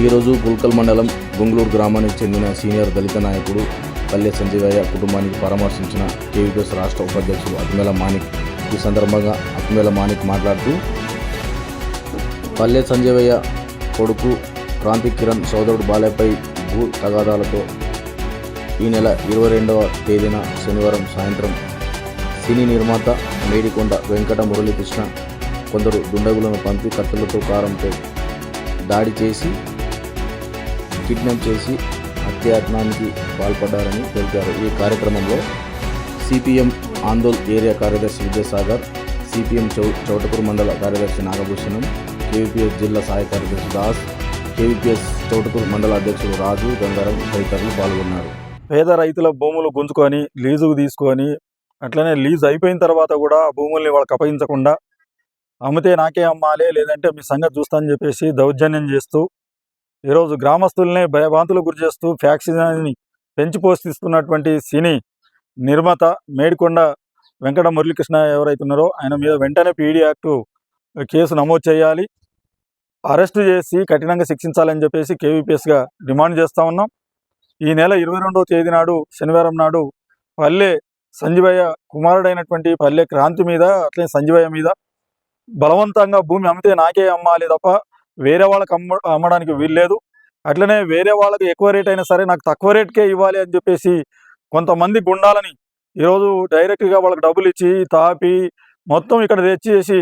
ఈరోజు పుల్కల్ మండలం గుంగ్లూరు గ్రామానికి చెందిన సీనియర్ దళిత నాయకుడు పల్లె సంజీవయ్య కుటుంబానికి పరామర్శించిన కేవీపీఎస్ రాష్ట్ర ఉపాధ్యక్షుడు అత్మేల మాణిక్. ఈ సందర్భంగా అత్మేల మాణిక్ మాట్లాడుతూ పల్లె సంజీవయ్య కొడుకు క్రాంతి కిరణ్ సోదరుడు బాలయ్యపై భూ తగాదాలతో ఈ నెల ఇరవై రెండవ తేదీన శనివారం సాయంత్రం సినీ నిర్మాత మేడికొండ వెంకట మురళీకృష్ణ కొందరు దుండగులను పంపి కత్తులతో కారంతో దాడి చేసి కిడ్నాప్ చేసి హత్యాయత్నానికి పాల్పడ్డారని తెలిపారు. ఈ కార్యక్రమంలో సిపిఎం ఆందోళ్ ఏరియా కార్యదర్శి విద్యాసాగర్ సిపిఎం చౌ చౌటపూర్ మండల కార్యదర్శి నాగభూషణం కేవీపీఎస్ జిల్లా సహాయ కార్యదర్శి దాస్ కేవీపీఎస్ చౌటపూర్ మండల అధ్యక్షుడు రాజు గంగారం తదితరులు పాల్గొన్నారు. పేద రైతుల భూములు గుంజుకొని లీజుకు తీసుకొని అట్లనే లీజ్ అయిపోయిన తర్వాత కూడా భూముల్ని వాళ్ళకి అప్పగించకుండా అమ్మితే నాకే అమ్మాలి లేదంటే మీ సంగతి చూస్తా అని చెప్పేసి దౌర్జన్యం చేస్తూ ఈరోజు గ్రామస్తుల్ని భయభాంతులు గురి చేస్తూ ఫ్యాక్సిజన్ని పెంచి పోషిస్తున్నటువంటి సినీ నిర్మాత మేడికొండ వెంకట మురళీకృష్ణ ఎవరైతున్నారో ఆయన మీద వెంటనే పీడీ యాక్టు కేసు నమోదు చేయాలి. అరెస్టు చేసి కఠినంగా శిక్షించాలని చెప్పేసి కేవీపీఎస్గా డిమాండ్ చేస్తూ ఉన్నాం. ఈ నెల ఇరవై రెండవ తేదీ నాడు శనివారం నాడు పల్లె సంజీవయ్య కుమారుడైనటువంటి పల్లె క్రాంతి మీద అట్లనే సంజీవయ్య మీద బలవంతంగా భూమి అమ్మితే నాకే అమ్మాలి తప్ప వేరే వాళ్ళకి అమ్మ అమ్మడానికి వీల్లేదు. అట్లనే వేరే వాళ్ళకి ఎక్కువ రేట్ అయినా సరే నాకు తక్కువ రేట్కే ఇవ్వాలి అని చెప్పేసి కొంతమంది గుండాలని ఈరోజు డైరెక్ట్గా వాళ్ళకి డబ్బులు ఇచ్చి తాపి మొత్తం ఇక్కడ తెచ్చేసి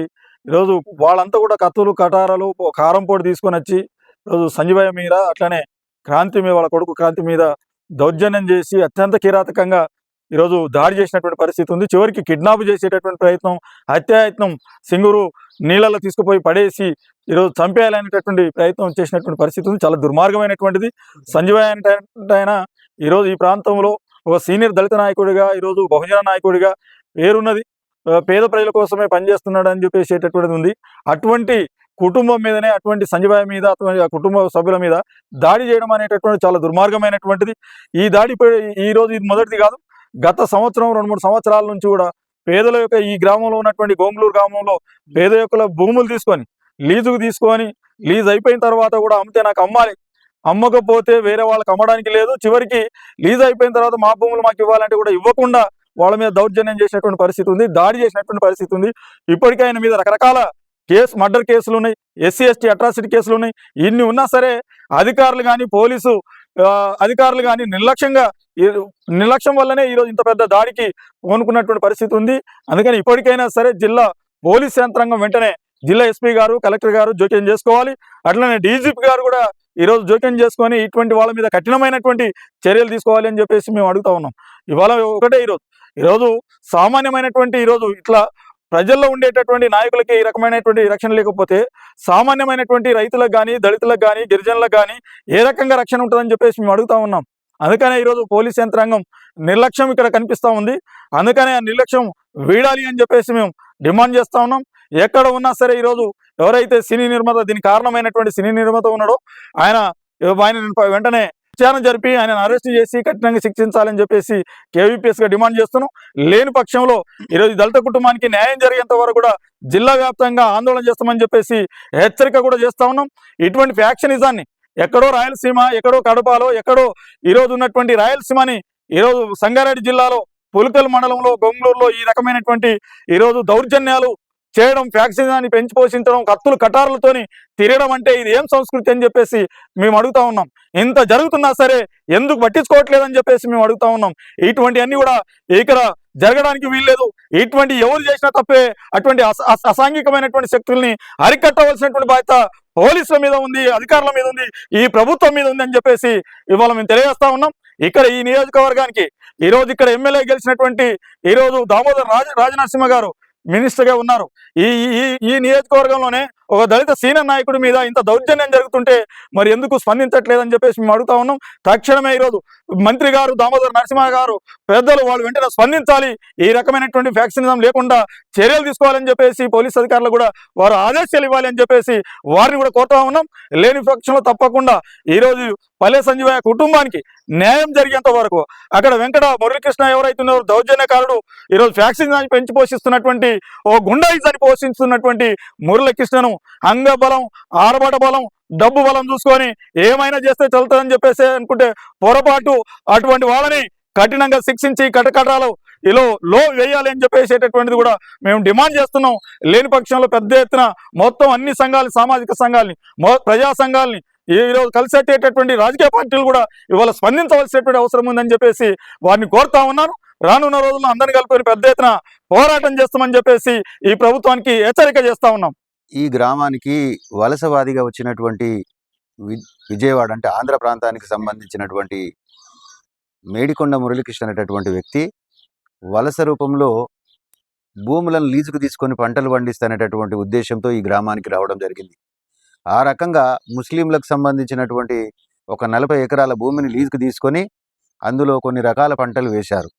ఈరోజు వాళ్ళంతా కూడా కత్తులు కటారాలు కారం పొడి తీసుకొని వచ్చి ఈరోజు సంజీవయ్య మీద అట్లనే క్రాంతి మీద వాళ్ళ కొడుకు క్రాంతి మీద దౌర్జన్యం చేసి అత్యంత కిరాతకంగా ఈరోజు దాడి చేసినటువంటి పరిస్థితి ఉంది. చివరికి కిడ్నాప్ చేసేటటువంటి ప్రయత్నం హత్యాయత్నం సింగురు నీళ్ళలో తీసుకుపోయి పడేసి ఈరోజు చంపేయాలనేటటువంటి ప్రయత్నం చేసినటువంటి పరిస్థితి ఉంది. చాలా దుర్మార్గమైనటువంటిది. సంజయ్ అంటే ఆయన ఈరోజు ఈ ప్రాంతంలో ఒక సీనియర్ దళిత నాయకుడిగా ఈరోజు బహుజన నాయకుడిగా పేరున్నది. పేద ప్రజల కోసమే పనిచేస్తున్నాడు అని చెప్పేసేటటువంటిది ఉంది. అటువంటి కుటుంబం మీదనే అటువంటి సంజయ్ మీద అటువంటి ఆ కుటుంబ సభ్యుల మీద దాడి చేయడం అనేటటువంటి చాలా దుర్మార్గమైనటువంటిది. ఈ దాడి ఈ రోజు ఇది మొదటిది కాదు. గత సంవత్సరం రెండు మూడు సంవత్సరాల నుంచి కూడా పేదల యొక్క ఈ గ్రామంలో ఉన్నటువంటి గోంగులూరు గ్రామంలో పేద యొక్క భూములు తీసుకొని లీజుకు తీసుకొని లీజ్ అయిపోయిన తర్వాత కూడా అమ్మితే నాకు అమ్మాలి. అమ్మకపోతే వేరే వాళ్ళకి అమ్మడానికి లేదు. చివరికి లీజ్ అయిపోయిన తర్వాత మా భూములు మాకు ఇవ్వాలంటే కూడా ఇవ్వకుండా వాళ్ళ మీద దౌర్జన్యం చేసినటువంటి పరిస్థితి ఉంది దాడి చేసినటువంటి పరిస్థితి ఉంది. ఇప్పటికే ఆయన మీద రకరకాల కేసు మర్డర్ కేసులు ఉన్నాయి. ఎస్సీ ఎస్టీ అట్రాసిటీ కేసులు ఉన్నాయి. ఇన్ని ఉన్నా సరే అధికారులు కానీ పోలీసు అధికారులు కానీ నిర్లక్ష్యంగా నిర్లక్ష్యం వల్లనే ఈరోజు ఇంత పెద్ద దాడికి పూనుకున్నటువంటి పరిస్థితి ఉంది. అందుకని ఇప్పటికైనా సరే జిల్లా పోలీస్ యంత్రాంగం వెంటనే జిల్లా ఎస్పీ గారు కలెక్టర్ గారు జోక్యం చేసుకోవాలి. అట్లనే డీజీపీ గారు కూడా ఈరోజు జోక్యం చేసుకొని ఇటువంటి వాళ్ళ మీద కఠినమైనటువంటి చర్యలు తీసుకోవాలి అని చెప్పేసి మేము అడుగుతా ఉన్నాం. ఇవాళ ఒకటే ఈరోజు. ఈరోజు సామాన్యమైనటువంటి ఈరోజు ఇట్లా ప్రజల్లో ఉండేటటువంటి నాయకులకి ఈ రకమైనటువంటి రక్షణ లేకపోతే సామాన్యమైనటువంటి రైతులకు కానీ దళితులకు కానీ గిరిజనులకు కానీ ఏ రకంగా రక్షణ ఉంటుందని చెప్పేసి మేము అడుగుతా ఉన్నాం. అందుకనే ఈరోజు పోలీస్ యంత్రాంగం నిర్లక్ష్యం ఇక్కడ కనిపిస్తూ ఉంది. అందుకనే ఆ నిర్లక్ష్యం వీడాలి అని చెప్పేసి మేము డిమాండ్ చేస్తా ఉన్నాం. ఎక్కడ ఉన్నా సరే ఈరోజు ఎవరైతే సినీ నిర్మాత దీనికి కారణమైనటువంటి సినీ నిర్మాత ఉన్నాడో ఆయన ఆయన వెంటనే విచారణ జరిపి ఆయన అరెస్ట్ చేసి కఠినంగా శిక్షించాలని చెప్పేసి కేవీపీఎస్గా డిమాండ్ చేస్తున్నాం. లేని పక్షంలో ఈరోజు దళిత కుటుంబానికి న్యాయం జరిగేంత వరకు కూడా జిల్లా వ్యాప్తంగా ఆందోళన చేస్తామని చెప్పేసి హెచ్చరిక కూడా చేస్తా ఉన్నాం. ఇటువంటి ఫ్యాక్షనిజాన్ని ఎక్కడో రాయలసీమ ఎక్కడో కడపలో ఎక్కడో ఈరోజు ఉన్నటువంటి రాయలసీమని ఈరోజు సంగారెడ్డి జిల్లాలో పులికల్ మండలంలో గొంగళూరులో ఈ రకమైనటువంటి ఈరోజు దౌర్జన్యాలు చేయడం ఫ్యాక్సిజాన్ని పెంచి పోషించడం కత్తులు కటారులతోని తిరగడం అంటే ఇది ఏం సంస్కృతి అని చెప్పేసి మేము అడుగుతా ఉన్నాం. ఇంత జరుగుతున్నా సరే ఎందుకు పట్టించుకోవట్లేదని చెప్పేసి మేము అడుగుతా ఉన్నాం. ఇటువంటి అన్ని కూడా ఇక్కడ జరగడానికి వీల్లేదు. ఇటువంటి ఎవరు చేసినా తప్పే అటువంటి అస- అసాంఘికమైనటువంటి శక్తుల్ని అరికట్టవలసినటువంటి బాధ్యత పోలీసుల మీద ఉంది అధికారుల మీద ఉంది ఈ ప్రభుత్వం మీద ఉంది అని చెప్పేసి ఇవాళ మేము తెలియజేస్తా ఉన్నాం. ఇక్కడ ఈ నియోజకవర్గానికి ఈ రోజు ఇక్కడ ఎమ్మెల్యే గెలిచినటువంటి ఈ రోజు దామోదర్ రాజ రాజనరసింహ గారు మినిస్టర్గా ఉన్నారు. ఈ ఈ ఈ నియోజకవర్గంలోనే ఒక దళిత సీనియర్ నాయకుడి మీద ఇంత దౌర్జన్యం జరుగుతుంటే మరి ఎందుకు స్పందించట్లేదని చెప్పేసి మేము అడుగుతా ఉన్నాం. తక్షణమే ఈరోజు మంత్రి గారు దామోదర్ నరసింహ గారు పెద్దలు వాళ్ళు వెంటనే స్పందించాలి. ఈ రకమైనటువంటి వ్యాక్సినిజం లేకుండా చర్యలు తీసుకోవాలని చెప్పేసి పోలీస్ అధికారులు కూడా వారు ఆదేశాలు ఇవ్వాలి అని చెప్పేసి వారిని కూడా కోరుతా ఉన్నాం. లేని పక్షంలో తప్పకుండా ఈరోజు పల్లె సంజీవయ్య కుటుంబానికి న్యాయం జరిగేంత వరకు అక్కడ వెంకట మురళీకృష్ణ ఎవరైతే ఉన్నారో దౌర్జన్యకారుడు ఈరోజు వ్యాక్సిన్ పెంచి పోషిస్తున్నటువంటి ఓ గుండాయిజాన్ని పోషిస్తున్నటువంటి మురళీకృష్ణను అంగబలం ఆడబడ బలం డబ్బు బలం చూసుకొని ఏమైనా చేస్తే చదువుతుందని చెప్పేసి అనుకుంటే పొరపాటు అటువంటి వాళ్ళని కఠినంగా శిక్షించి కటకటాలు ఇలా లో వేయాలి అని చెప్పేసేటటువంటిది కూడా మేము డిమాండ్ చేస్తున్నాం. లేని పక్షంలో పెద్ద ఎత్తున మొత్తం అన్ని సంఘాలు సామాజిక సంఘాలని ప్రజా సంఘాలని ఈరోజు రోజు కలిసేటటువంటి రాజకీయ పార్టీలు కూడా ఇవాళ స్పందించవలసినటువంటి అవసరం ఉందని చెప్పేసి వారిని కోరుతా ఉన్నాను. రానున్న రోజుల్లో అందరిని కలిపి పెద్ద ఎత్తున పోరాటం చేస్తామని చెప్పేసి ఈ ప్రభుత్వానికి హెచ్చరిక చేస్తా ఉన్నాం. ఈ గ్రామానికి వలసవాదిగా వచ్చినటువంటి వి- విజయవాడ అంటే ఆంధ్ర ప్రాంతానికి సంబంధించినటువంటి మేడికొండ మురళీకృష్ణ అనేటటువంటి వ్యక్తి వలస రూపంలో భూములను లీజుకు తీసుకొని పంటలు పండిస్తానేటటువంటి ఉద్దేశంతో ఈ గ్రామానికి రావడం జరిగింది. ఆ రకంగా ముస్లింలకు సంబంధించినటువంటి ఒక నలభై ఎకరాల భూమిని లీజుకు తీసుకొని అందులో కొన్ని రకాల పంటలు వేశారు.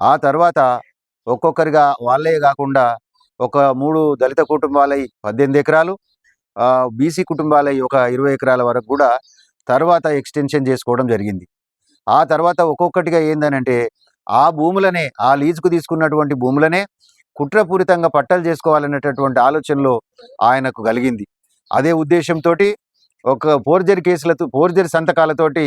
ఆ తర్వాత ఒక్కొక్కరిగా వాళ్ళే కాకుండా ఒక మూడు దళిత కుటుంబాలై పద్దెనిమిది ఎకరాలు బీసీ కుటుంబాలై ఒక ఇరవై ఎకరాల వరకు కూడా తర్వాత ఎక్స్టెన్షన్ చేసుకోవడం జరిగింది. ఆ తర్వాత ఒక్కొక్కటిగా ఏందనంటే ఆ భూములనే ఆ లీజుకు తీసుకున్నటువంటి భూములనే కుట్రపూరితంగా పట్టలు చేసుకోవాలనేటటువంటి ఆలోచనలో ఆయనకు కలిగింది. అదే ఉద్దేశంతో ఒక ఫోర్జరీ కేసులతో ఫోర్జరీ సంతకాలతోటి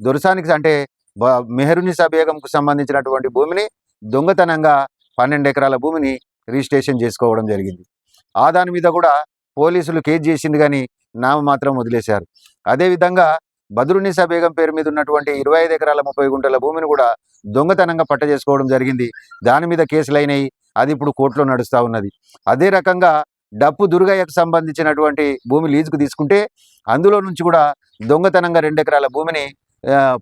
దొరసానికి అంటే బ- మెహరునిసా బేగంకు సంబంధించినటువంటి భూమిని దొంగతనంగా పన్నెండు ఎకరాల భూమిని రిజిస్ట్రేషన్ చేసుకోవడం జరిగింది. ఆ దాని మీద కూడా పోలీసులు కేసు చేసింది కానీ నామ మాత్రం వదిలేశారు. అదేవిధంగా బద్రునిసా బేగం పేరు మీద ఉన్నటువంటి ఇరవై ఐదు ఎకరాల ముప్పై గుంటల భూమిని కూడా దొంగతనంగా పట్ట చేసుకోవడం జరిగింది. దాని మీద కేసులు అయినాయి. అది ఇప్పుడు కోర్టులో నడుస్తూ ఉన్నది. అదే రకంగా డప్పు దుర్గయ్యకు సంబంధించినటువంటి భూమి లీజుకు తీసుకుంటే అందులో నుంచి కూడా దొంగతనంగా రెండు ఎకరాల భూమిని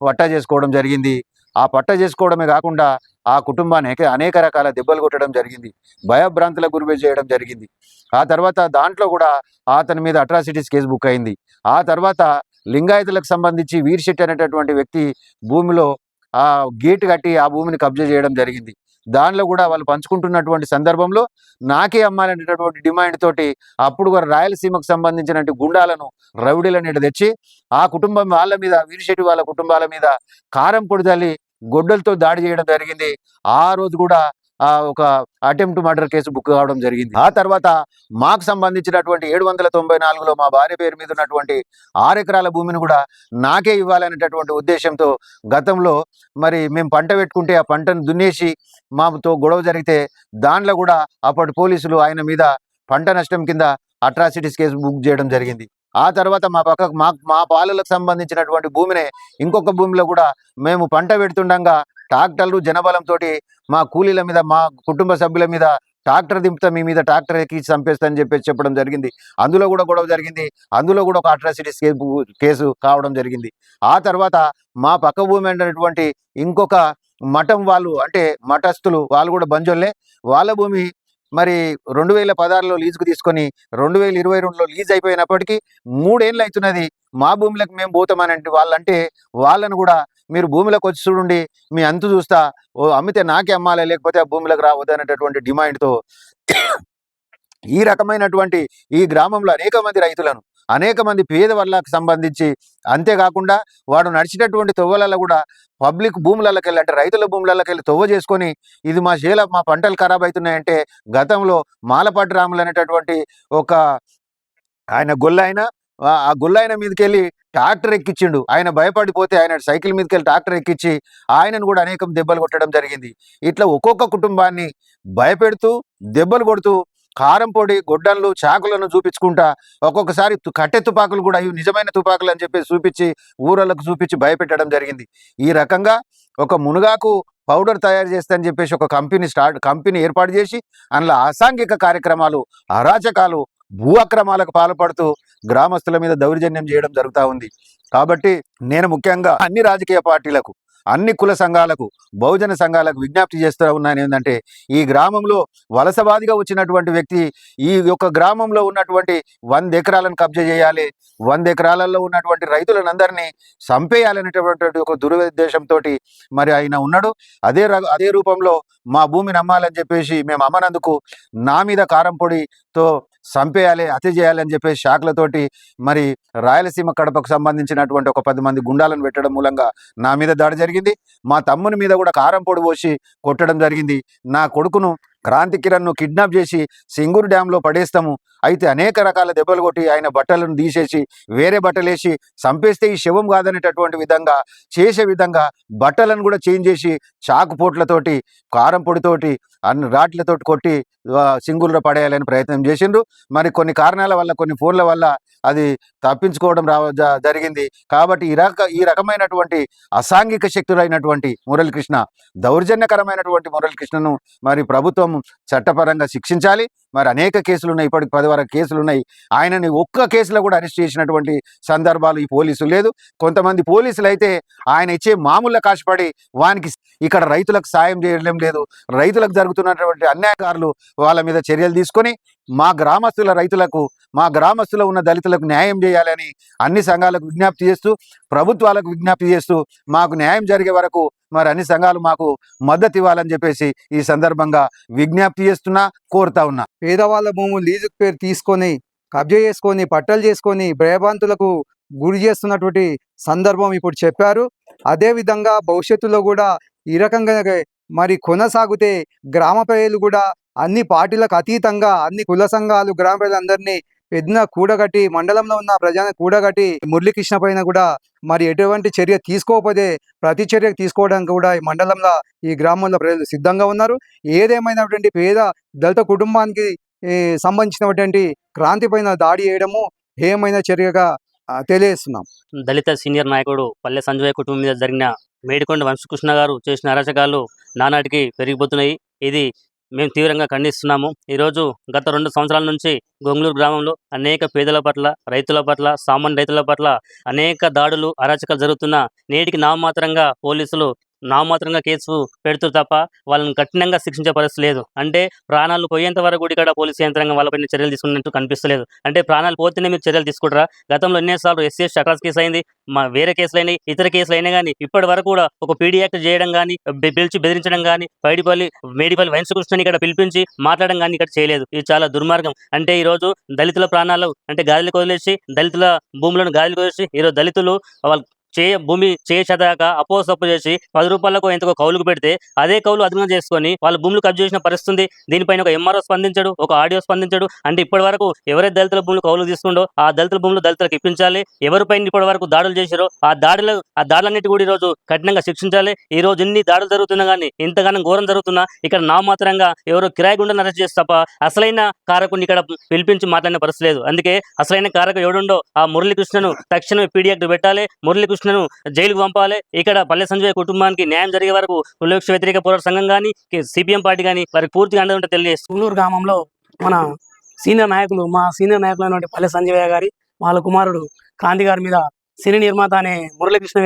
పట్టా చేసుకోవడం జరిగింది. ఆ పట్ట చేసుకోవడమే కాకుండా ఆ కుటుంబానికి అనేక- రకాల దెబ్బలు కొట్టడం జరిగింది. భయభ్రాంతులకు గురి చేయడం జరిగింది. ఆ తర్వాత దాంట్లో కూడా అతని మీద అట్రాసిటీస్ కేసు బుక్ అయింది. ఆ తర్వాత లింగాయతులకు సంబంధించి వీర్శెట్టి అనేటటువంటి వ్యక్తి భూమిలో ఆ గేటు కట్టి ఆ భూమిని కబ్జా చేయడం జరిగింది. దానిలో కూడా వాళ్ళు పంచుకుంటున్నటువంటి సందర్భంలో నాకే అమ్మాలనేటటువంటి డిమాండ్ తోటి అప్పుడు కూడా రాయలసీమకు సంబంధించినటువంటి గుండాలను రౌడీలను ఇటు తెచ్చి ఆ కుటుంబం వాళ్ళ మీద వీరిశెట్టి వాళ్ళ కుటుంబాల మీద కారం పొడి తల్లి గొడ్డలతో దాడి చేయడం జరిగింది. ఆ రోజు కూడా ఆ ఒక అటెంప్ట్ మర్డర్ కేసు బుక్ కావడం జరిగింది. ఆ తర్వాత మాకు సంబంధించినటువంటి ఏడు వందల తొంభై నాలుగులో మా భార్య పేరు మీద ఉన్నటువంటి ఆరు ఎకరాల భూమిని కూడా నాకే ఇవ్వాలనేటటువంటి ఉద్దేశంతో గతంలో మరి మేము పంట పెట్టుకుంటే ఆ పంటను దున్నేసి మాతో గొడవ జరిగితే దాంట్లో కూడా అప్పటి పోలీసులు ఆయన మీద పంట నష్టం కింద అట్రాసిటీస్ కేసు బుక్ చేయడం జరిగింది. ఆ తర్వాత మా పక్క మా మా పాలలకు సంబంధించినటువంటి భూమినే ఇంకొక భూమిలో కూడా మేము పంట పెడుతుండగా ట్రాక్టర్లు జనబలంతో మా కూలీల మీద మా కుటుంబ సభ్యుల మీద ట్రాక్టర్ దింపుతా మీ మీద ట్రాక్టర్ ఎక్కి చంపేస్తా అని చెప్పేసి చెప్పడం జరిగింది. అందులో కూడా గొడవ జరిగింది. అందులో కూడా ఒక అట్రాసిటీస్ కేసు కావడం జరిగింది. ఆ తర్వాత మా పక్క భూమి అనేటువంటి ఇంకొక మఠం వాళ్ళు అంటే మఠస్థులు వాళ్ళు కూడా బంజోళ్ళే వాళ్ళ భూమి మరి రెండు వేల పదహారులో లీజుకు తీసుకొని రెండు వేల ఇరవై రెండులో లీజ్ అయిపోయినప్పటికీ మూడేళ్ళు అవుతున్నది మా భూములకు మేము పోతామని వాళ్ళంటే వాళ్ళను కూడా మీరు భూమిలోకి వచ్చి చూడండి మీ అంతు చూస్తా ఓ అమ్మితే నాకే అమ్మాలి లేకపోతే ఆ భూమిలోకి రావద్దనేటటువంటి డిమాండ్తో ఈ రకమైనటువంటి ఈ గ్రామంలో అనేక మంది రైతులను అనేక మంది పేద వాళ్ళకి సంబంధించి అంతేకాకుండా వాడు నడిచినటువంటి తొవ్వలలో కూడా పబ్లిక్ భూములలోకి వెళ్ళి అంటే రైతుల భూములలోకి వెళ్ళి తొవ్వ చేసుకొని ఇది మా చేల మా పంటలు ఖరాబ్ అవుతున్నాయంటే గతంలో మాలపాటి రాములు అనేటటువంటి ఒక ఆయన గొల్లైన ఆ- ఆ మీదకెళ్ళి ట్రాక్టర్ ఎక్కించిండు. ఆయన భయపడిపోతే ఆయన సైకిల్ మీదకెళ్ళి ట్రాక్టర్ ఎక్కించి ఆయనను కూడా అనేకం దెబ్బలు కొట్టడం జరిగింది. ఇట్లా ఒక్కొక్క కుటుంబాన్ని భయపెడుతూ దెబ్బలు కొడుతూ కారం పొడి గొడ్డన్లు చాకులను చూపించుకుంటా ఒక్కొక్కసారి తు- కట్టె తుపాకులు కూడా ఇవి నిజమైన తుపాకులు అని చెప్పి చూపించి ఊరలకు చూపించి భయపెట్టడం జరిగింది. ఈ రకంగా ఒక మునుగాకు పౌడర్ తయారు చేస్తా చెప్పేసి ఒక కంపెనీ స్టార్ట్ కంపెనీ ఏర్పాటు చేసి అందులో అసాంఘిక కార్యక్రమాలు అరాచకాలు భూ అక్రమాలకు పాల్పడుతూ గ్రామస్తుల మీద దౌర్జన్యం చేయడం జరుగుతూ ఉంది. కాబట్టి నేను ముఖ్యంగా అన్ని రాజకీయ పార్టీలకు అన్ని కుల సంఘాలకు బహుజన సంఘాలకు విజ్ఞప్తి చేస్తూ ఉన్నాను. ఏంటంటే ఈ గ్రామంలో వలసవాదిగా వచ్చినటువంటి వ్యక్తి ఈ యొక్క గ్రామంలో ఉన్నటువంటి వంద ఎకరాలను కబ్జా చేయాలి వంద ఎకరాలలో ఉన్నటువంటి రైతులను చంపేయాలనేటటువంటి ఒక దురుద్దేశంతో మరి ఆయన ఉన్నాడు. అదే ర- అదే రూపంలో మా భూమిని అమ్మాలని చెప్పేసి మేము అమ్మనందుకు నా మీద కారం పొడితో చంపేయాలి హత్య చేయాలి అని చెప్పేసి శాఖలతోటి మరి రాయలసీమ కడపకు సంబంధించినటువంటి ఒక పది మంది గుండాలను పెట్టడం మూలంగా నా మీద దాడి జరిగింది. మా తమ్ముని మీద కూడా కారం పొడి పోసి కొట్టడం జరిగింది. నా కొడుకును క్రాంతి కిరణ్ను కిడ్నాప్ చేసి సింగూరు డ్యాంలో పడేస్తాము. అయితే అనేక రకాల దెబ్బలు కొట్టి ఆయన బట్టలను తీసేసి వేరే బట్టలేసి చంపేస్తే ఈ శవం కాదనేటటువంటి విధంగా చేసే విధంగా బట్టలను కూడా చేంజ్ చేసి చాకు పోట్లతోటి కారం పొడితోటి అన్ని రాట్లతోటి కొట్టి ఆ, సింగూరులో పడేయాలని ప్రయత్నం చేసిండ్రు. మరి కొన్ని కారణాల వల్ల కొన్ని ఫోన్ల వల్ల అది తప్పించుకోవడం రావ జ- జరిగింది. కాబట్టి ఈ రక ఈ రకమైనటువంటి అసాంఘిక శక్తులైనటువంటి మురళీకృష్ణ దౌర్జన్యకరమైనటువంటి మురళీకృష్ణను మరి ప్రభుత్వం చట్టపరంగా శిక్షించాలి. మరి అనేక కేసులు ఉన్నాయి ఇప్పటికి పది వరకు కేసులు ఉన్నాయి ఆయనని ఒక్క కేసులో కూడా అరెస్ట్ చేసినటువంటి సందర్భాలు ఈ పోలీసులు లేదు. కొంతమంది పోలీసులు అయితే ఆయన ఇచ్చే మామూలు కాశపడి వానికి ఇక్కడ రైతులకు సాయం చేయడం లేదు. రైతులకు జరుగుతున్నటువంటి అన్యాయకారులు వాళ్ళ మీద చర్యలు తీసుకొని మా గ్రామస్తుల రైతులకు మా గ్రామస్తుల ఉన్న దళితులకు న్యాయం చేయాలని అన్ని సంఘాలకు విజ్ఞప్తి చేస్తూ ప్రభుత్వాలకు విజ్ఞప్తి చేస్తూ మాకు న్యాయం జరిగే వరకు మరి అన్ని సంఘాలు మాకు మద్దతు ఇవ్వాలని చెప్పేసి ఈ సందర్భంగా విజ్ఞప్తి చేస్తున్నా కోరుతా ఉన్నా. పేదవాళ్ళ భూములు లీజుకు పేరు తీసుకొని కబ్జా చేసుకొని పట్టలు చేసుకొని భయభ్రాంతులకు గురి చేస్తున్నటువంటి సందర్భం ఇప్పుడు చెప్పారు. అదేవిధంగా భవిష్యత్తులో కూడా ఈ రకంగా మరి కొనసాగితే గ్రామ ప్రజలు కూడా అన్ని పార్టీలకు అతీతంగా అన్ని కుల సంఘాలు గ్రామ ప్రజలందరినీ పెద్ద కూడగట్టి మండలంలో ఉన్న ప్రజలను కూడగట్టి మురళీకృష్ణ పైన కూడా మరి ఎటువంటి చర్య తీసుకోకపోతే ప్రతి చర్య తీసుకోవడానికి కూడా ఈ మండలంలో ఈ గ్రామంలో ప్రజలు సిద్ధంగా ఉన్నారు. ఏదేమైనటువంటి పేద దళిత కుటుంబానికి సంబంధించినటువంటి క్రాంతి పైన దాడి చేయడము ఏమైనా చర్యగా తెలియజేస్తున్నాం. దళిత సీనియర్ నాయకుడు పల్లె సంజయ్ కుటుంబం మీద జరిగిన మేడికొండ వంశకృష్ణ గారు చేసిన అరాచకాలు నానాటికి పెరిగిపోతున్నాయి. ఇది మేము తీవ్రంగా ఖండిస్తున్నాము. ఈరోజు గత రెండు సంవత్సరాల నుంచి గొంగళూరు గ్రామంలో అనేక పేదల పట్ల రైతుల పట్ల సామాన్య రైతుల పట్ల అనేక దాడులు అరాచకాలు జరుగుతున్న నేటికి నామమాత్రంగా పోలీసులు నామమాత్రంగా కేసు పెడుతూ తప్ప వాళ్ళని కఠినంగా శిక్షించే పరిస్థితి లేదు. అంటే ప్రాణాలు పోయేంత వరకు కూడా ఇక్కడ పోలీసు యంత్రాంగం వాళ్ళపైన చర్యలు తీసుకున్నట్టు కనిపిస్తలేదు. అంటే ప్రాణాలు పోతేనే మీరు చర్యలు తీసుకుంటారా? గతంలో ఎన్నిసార్లు ఎస్సీ ఎస్టీ కేసు అయింది మా వేరే కేసులు అయినాయి ఇతర కేసులు అయినా కానీ ఇప్పటి వరకు కూడా ఒక పీడీ యాక్ట్ చేయడం కానీ పిలిచి బెదిరించడం కానీ పైడిపల్లి మేడిపల్లి వెంకటకృష్ణని ఇక్కడ పిలిపించి మాట్లాడడం కానీ ఇక్కడ చేయలేదు. ఇది చాలా దుర్మార్గం. అంటే ఈ రోజు దళితుల ప్రాణాలు అంటే గాలికి వదిలేసి దళితుల భూములను గాలికి వదిలేసి ఈరోజు దళితులు వాళ్ళు చే భూమి చేయ చదాక అపో చేసి పది రూపాయలకు ఎంతకో కౌలుకు పెడితే అదే కౌలు అధికంగా చేసుకొని వాళ్ళ భూములు కబ్జా చేసిన పరిస్థితుంది. దీనిపైన ఒక ఎంఆర్ఓ స్పందించడు ఒక ఆడియో స్పందించడు. అంటే ఇప్పటి వరకు ఎవరైతే దళితుల భూములు కౌలు తీసుకుండో ఆ దళితుల భూములు దళితులకు ఇప్పించాలి. ఎవరిపైన ఇప్పటి వరకు దాడులు చేశారో ఆ దాడులు ఆ దాడులన్నిటి కూడా ఈ రోజు కఠినంగా శిక్షించాలి. ఈ రోజు ఇన్ని దాడులు జరుగుతున్నా కానీ ఇంతగానో ఘోరం జరుగుతున్నా ఇక్కడ నామాత్రంగా ఎవరో కిరాయి గుండెని అరెస్ట్ చేసి తప్ప అసలైన కారకుని ఇక్కడ పిలిపించి మాట్లాడిన పరిస్థితి లేదు. అందుకే అసలైన కారక ఎవడుండో ఆ మురళీకృష్ణను తక్షణమే పీడియాక్ట్ పెట్టాలి. కృష్ణను జైలుకు పంపాలి. ఇక్కడ పల్లె సంజయ్ కుటుంబానికి న్యాయం జరిగే వరకు కులవృక్ష వ్యతిరేక పోరాట సంఘం కానీ సిపిఎం పార్టీ కానీ వారికి పూర్తిగా అండగా ఉంటే తెలియజేస్తుంది. కుంగళూరు గ్రామంలో మన సీనియర్ నాయకులు మా సీనియర్ నాయకులైనటువంటి పల్లె సంజయ్ గారి వాళ్ళ కుమారుడు క్రాంతి గారి మీద సినీ నిర్మాత అనే మురళీకృష్ణ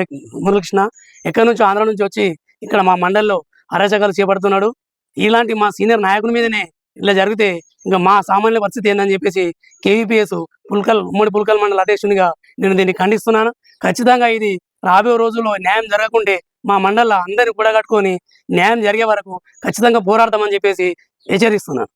మురళీకృష్ణ ఎక్కడి నుంచో ఆంధ్ర నుంచి వచ్చి ఇక్కడ మా మండల్లో అరాచకాలు చేపడుతున్నాడు. ఇలాంటి మా సీనియర్ నాయకుల మీదనే ఇలా జరిగితే ఇంకా మా సామాన్య పరిస్థితి ఏందని చెప్పేసి కేవీపీఎస్ పుల్కల్ ఉమ్మడి పుల్కల్ మండల అధ్యక్షునిగా నేను దీన్ని ఖండిస్తున్నాను. ఖచ్చితంగా ఇది రాబోయే రోజుల్లో న్యాయం జరగకుంటే మా మండల అందరిని కూడగట్టుకొని న్యాయం జరిగే వరకు ఖచ్చితంగా పోరాడతామని చెప్పేసి హెచ్చరిస్తున్నాను.